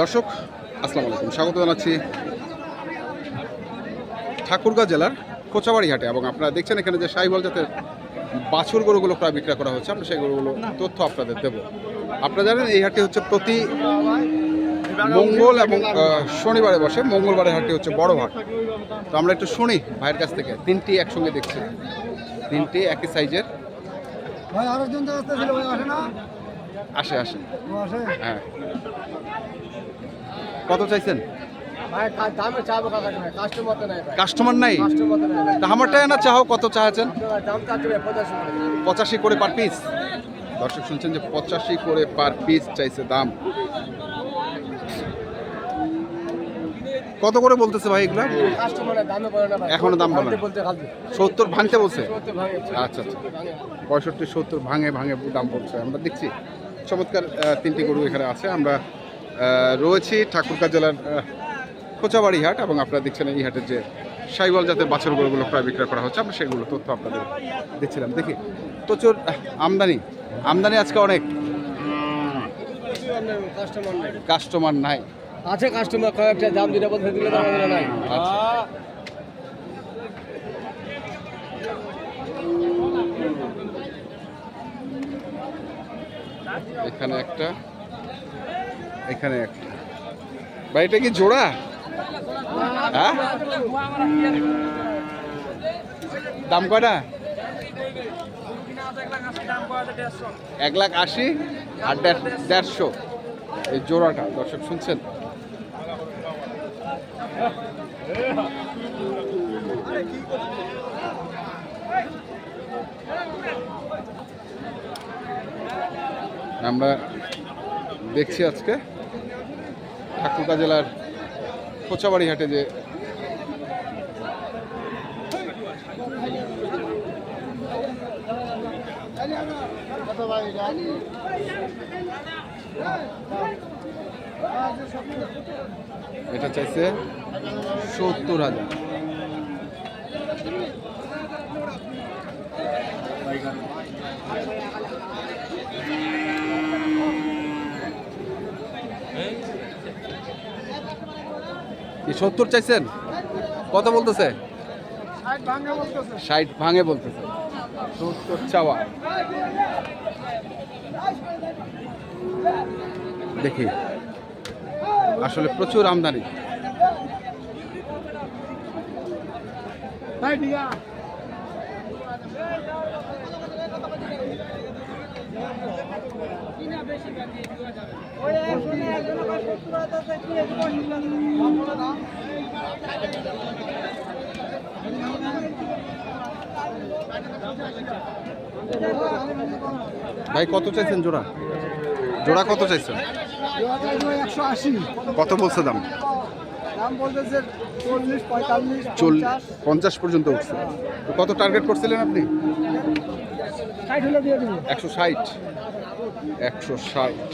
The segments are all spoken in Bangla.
দর্শক আসসালামু আলাইকুম। স্বাগত জানাচ্ছি ঠাকুরগাঁও জেলার কোচাবাড়ি হাটে এবং আপনারা দেখছেন এখানে যে সাইবল জাতের বাছুর গরুগুলো প্রায় বিক্রয় করা হচ্ছে। আমরা সেই গরুগুলো তথ্য আপনাদের দেব। আপনারা জানেন এই হাটটি হচ্ছে প্রতি মঙ্গল এবং শনিবারে বসে। মঙ্গলবারের হাটটি হচ্ছে বড় হাট। তো আমরা একটু শুনি ভাইয়ের কাছ থেকে। তিনটি একসঙ্গে দেখছি। তিনটি একই সাইজের। ভাই আসে আসে? হ্যাঁ। কত চাইছেন? কাস্টমার নাই আমারটাই না চাও কত টাকা পঁচাশি করে। পার পিস দর্শক শুনছেন যে পঁচাশি করে পার পিস চাইছে দাম। কত করে বলতেছে ভাই এগুলা? এখনও দাম বলে সত্তর ভাঙতে বলছে? আচ্ছা আচ্ছা। পঁয়ষট্টি সত্তর ভাঙে ভাঙে দাম পড়ছে আমরা দেখছি। চমৎকার তিনটি গরু এখানে আছে। আমরা রয়েছি ঠাকুরগাঁ জেলার কোচাবাড়ি হাট এবং আপনারা দেখছেন এই হাটের যে সাইবল জাতের বাছর গরুগুলো প্রায় বিক্রয় করা হচ্ছে আমরা সেগুলো তথ্য আপনাদের দিচ্ছিলাম। দেখি প্রচুর আমদানি আমদানি আজকে অনেক। কাস্টমার নাই। আছে কাস্টমার কয়েকটা দাম যেটা বলতে দিলে নাই। আচ্ছা। এখানে একটা এখানে। একটা কি জোড়া? হ্যাঁ? দাম কয়টা? এক লাখ আশি আর দেড়শো। এই জোড়াটা, দর্শক শুনছেন? আমরা দেখছি আজকে। ঠাকুরগাঁ জেলার কোচাবাড়ি হাটে যে এটা চাইছে সত্তর হাজার। কি সত্তর চাইছেন? কত বলতেছে? ষাট ভাঙে বলতেছে। সত্তর চাওয়া। দেখি। আসলে প্রচুর আমদানি। ভাই ভাই, কত চাইছেন জোড়া? জোড়া কত চাইছেন? কত বলছে দাম? চল্লিশ পঞ্চাশ পর্যন্ত উঠছে। কত টার্গেট করছিলেন আপনি? একশো ষাট। একশো ষাট।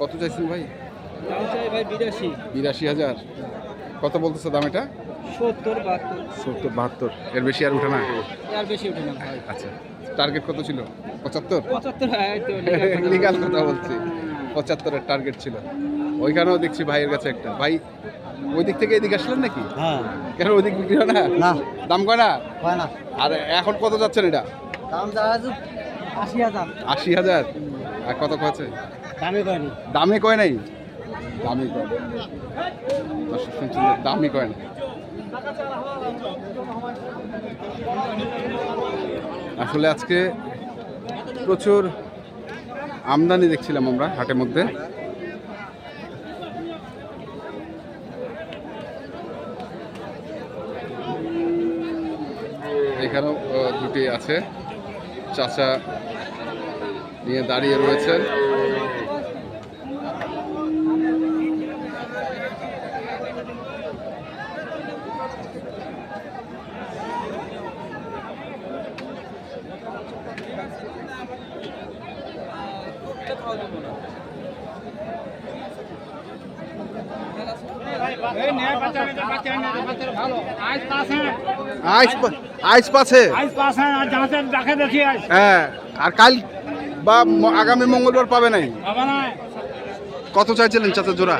কত চাইছেন ভাই? বিরাশি হাজার। কত বলতেছে দাম এটা? সত্তর বাহাত্তর। সত্তর বাহাত্তর। এর বেশি আর উঠে না? আর বেশি উঠে না আচ্ছা টার্গেট কত ছিল? পঁচাত্তর? পঁচাত্তর হয় লিগাল কথা বলছি। পঁচাত্তরের টার্গেট ছিল। ওইখানেও দেখছি ভাইয়ের কাছে একটা। ভাই ওই দিক থেকে এদিকে আসলেন নাকি? হ্যাঁ। কেন ওই দিক বিক্রি হয় না? না। দাম কয় না? হয় না। আর এখন কত যাচ্ছেন এটা? দাম আশি হাজার। আশি হাজার? আর কত কয়েছে? দামে দামে কয় নাই? দামই কয় না। দর্শক শুনছেন যে দামই কয় না আসলে আজকে প্রচুর আমদানি দেখছিলাম আমরা হাটের মধ্যে। এখানেও দুটি আছে। চাচা নিয়ে দাঁড়িয়ে রয়েছেন এই নে বাচ্চা নে বাচ্চা নে বাচ্চা ভালো আজ পাস হ্যাঁ হ্যাঁ আর কাল বা আগামী মঙ্গলবার পাবে নাই? কত চাইছিলেন চাচা জোড়া?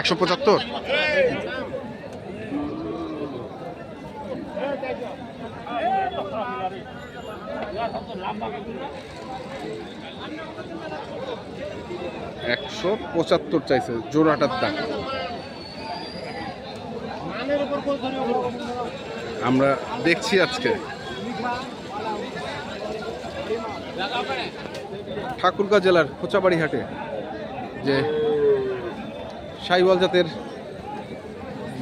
একশো পঁচাত্তর? একশো পঁচাত্তর চাইছে, জোড়াটার দাম। আমরা দেখছি আজকে। ঠাকুরগাঁ জেলার কোচাবাড়ি হাটে যে সাইওয়াল জাতের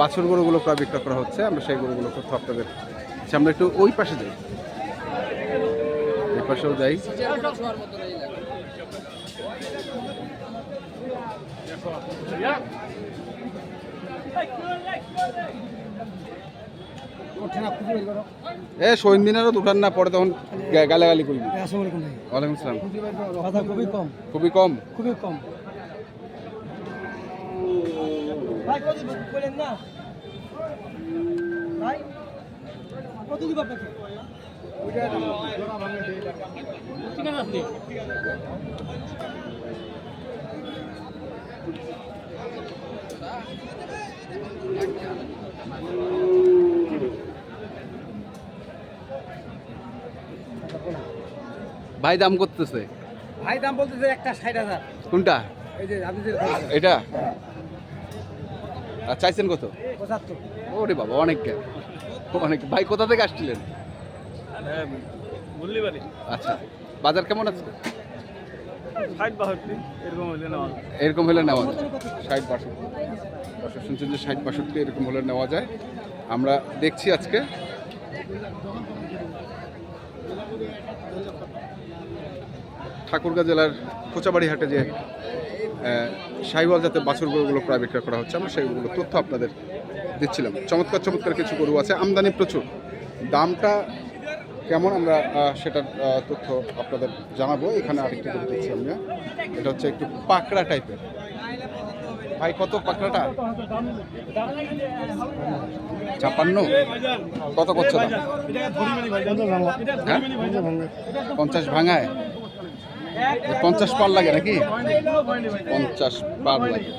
বাছুর গরুগুলো প্রায় বিক্রয় করা হচ্ছে, আমরা সেই গরুগুলো তথ্য আপনাদের আমরা একটু ওই পাশে যাই। এই পাশেও যাই। এ শহীদ মিনারও উঠান না পরে তখন গালাগালি করবি। ওয়ালাইকুম আসসালাম কথা খুবই কম। খুবই কম? খুবই কম। না? ভাই কত দিব আপনাকে ঠিক আছে। আপনি ভাই দাম করতেছে। ভাই দাম বলতেছে একটা ষাট হাজার। কোনটা? এই যে আপনি এটা? আর চাইছেন কত? পঁচাত্তর। ওরে বাবা অনেক অনেক। ভাই কোথা থেকে আসছিলেন? আচ্ছা বাজার কেমন আছে? এরকম হলে নেওয়া যায়। ষাট বাষট্টি। দর্শক শুনছেন যে ষাট বাষট্টি, এরকম হলে নেওয়া যায়। আমরা দেখছি আজকে। ঠাকুরগাঁ জেলার কোচাবাড়ি হাটে যে সাইওয়াল যাতে বাছুর গরুগুলো প্রায় বিক্রয় করা হচ্ছে, আমরা সেইগুলো তথ্য আপনাদের দিচ্ছিলাম। চমৎকার চমৎকার কিছু গরু আছে। আমদানি প্রচুর। দামটা কেমন আমরা সেটার তথ্য আপনাদের জানাব। এখানে আরেকটি দেখছি আমরা। এটা হচ্ছে একটু পাকড়া টাইপের। ভাই, কত পাকড়াটা? ছাপান্ন কত করছ হ্যাঁ? পঞ্চাশ ভাঙায়? পঞ্চাশ পার লাগে নাকি? পঞ্চাশ পার লাগে।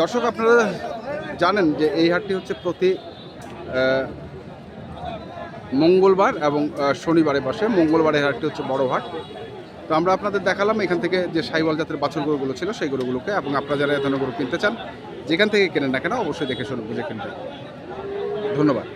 দর্শক, আপনারা জানেন যে এই হাটটি হচ্ছে প্রতি মঙ্গলবার এবং শনিবারে বসে মঙ্গলবারের হাটটি হচ্ছে বড় হাট। তো আমরা আপনাদের দেখালাম এখান থেকে যে সাইওয়াল জাতের বাছুর গরুগুলো ছিল সেই গরুগুলোকে এবং আপনারা যারা এ ধরনের গরু কিনতে চান, যেখান থেকে কেনেন না কেন অবশ্যই দেখে শুনে বুঝে কিনবেন। ধন্যবাদ।